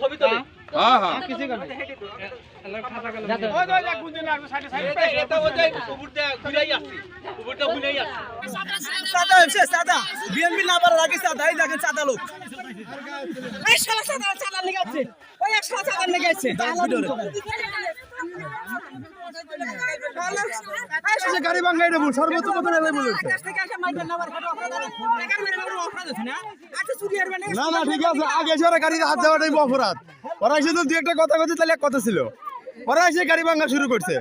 ছবি তোলে। হ্যাঁ হ্যাঁ। এটা ওই যে উপরটা ঘুরাই আসছে। উপরটা ঘুরাই আসছে। চাঁদা হচ্ছে চাঁদা বিএনপি না পারার আগে চাঁদা এই দেখেন চাঁদা লোক। চাঁদা ওই চাঁদা লেগেছে গাড়ি সর্বোচ্চ কত নেবে বলুন না না ঠিক আছে আগে এসে ওরা গাড়িতে হাত দেওয়াটাই অপরাধ। ওরা এসে তো দু একটা কথা কথা তাহলে এক কথা ছিল। ওরা এসে গাড়ি ভাঙা শুরু করছে।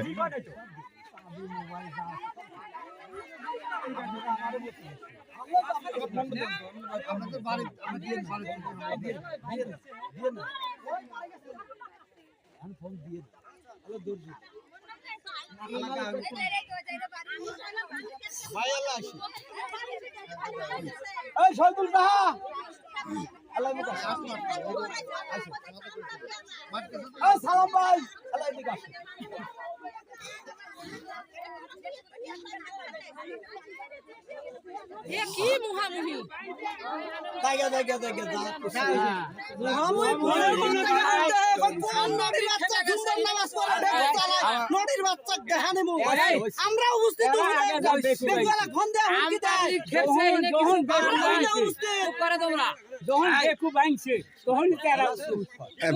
এই শহীদুল এই সালাম ভাই আল্লাহ এদিকে আসো। এ কি মুহামুহি? জায়গা জায়গা জায়গা যা নদীর বাচ্চা দেখানে। আমরা উপস্থিত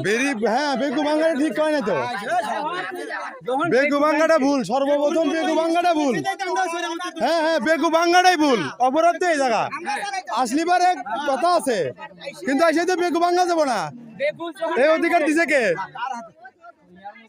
বেরি হ্যাঁ বেগু ভাঙ্গাটা ঠিক কয় না তো? বেগু ভাঙ্গাটা ভুল সর্বপ্রথম ভুল। হ্যাঁ হ্যাঁ ভুল অপরাধ তো এই জায়গা। আসলিবার এক কথা আছে কিন্তু এসে তো বেগু ভাঙ্গা যাব না। এই অধিকার দিছে কে?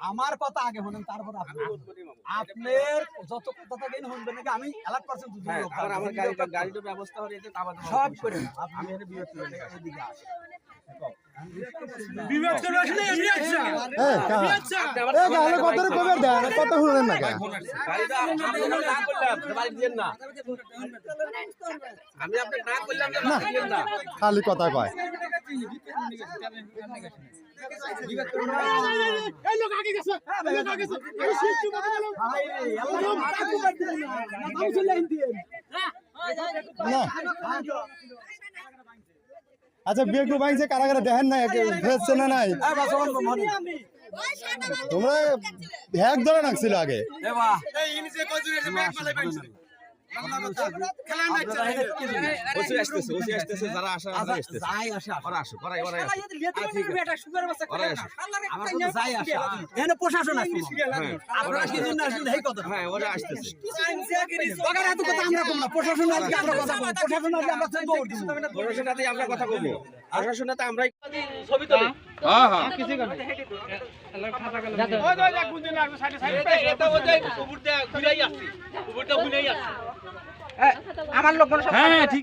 আমার কথা আগে শুনেন তারপর আপনি আপনার যত কথা থাকে শুনবেন নাকি আমি এলাট পার্সেন্ট আবার আমার গাড়িটা গাড়িটার ব্যবস্থা হয়ে সব করে। আপনি এর বিরোধ হ্যাঁ তাহলে কথা কবে দেন কথা শুনেন না কেন গাড়িটা আমি না খালি কথা কয়। না। আচ্ছা বিয়ে ভাঙছে? কারা কারা দেখেন না ফেসছে না নাই। তোমরা হ্যাক ধরে রাখছিল আগে। আচ্ছা, আমার কথা প্রশাসন আসবে। আপনারা কি জন্য আসলেন, এই কথা। হ্যাঁ ওরা আসতেছে ওখানে এত কথা আমরা কথা বলব। প্রশাসন আসলে আমরা দৌড় দিব। প্রশাসনাতে আমরা কথা বলব প্রশাসনাতে আমরাই ছবি তোলে হ্যাঁ হ্যাঁ এটা ওই যে উপরটা ঘুরাই আসছে উপরটা ঘুরাই আসছে হ্যাঁ হ্যাঁ ঠিক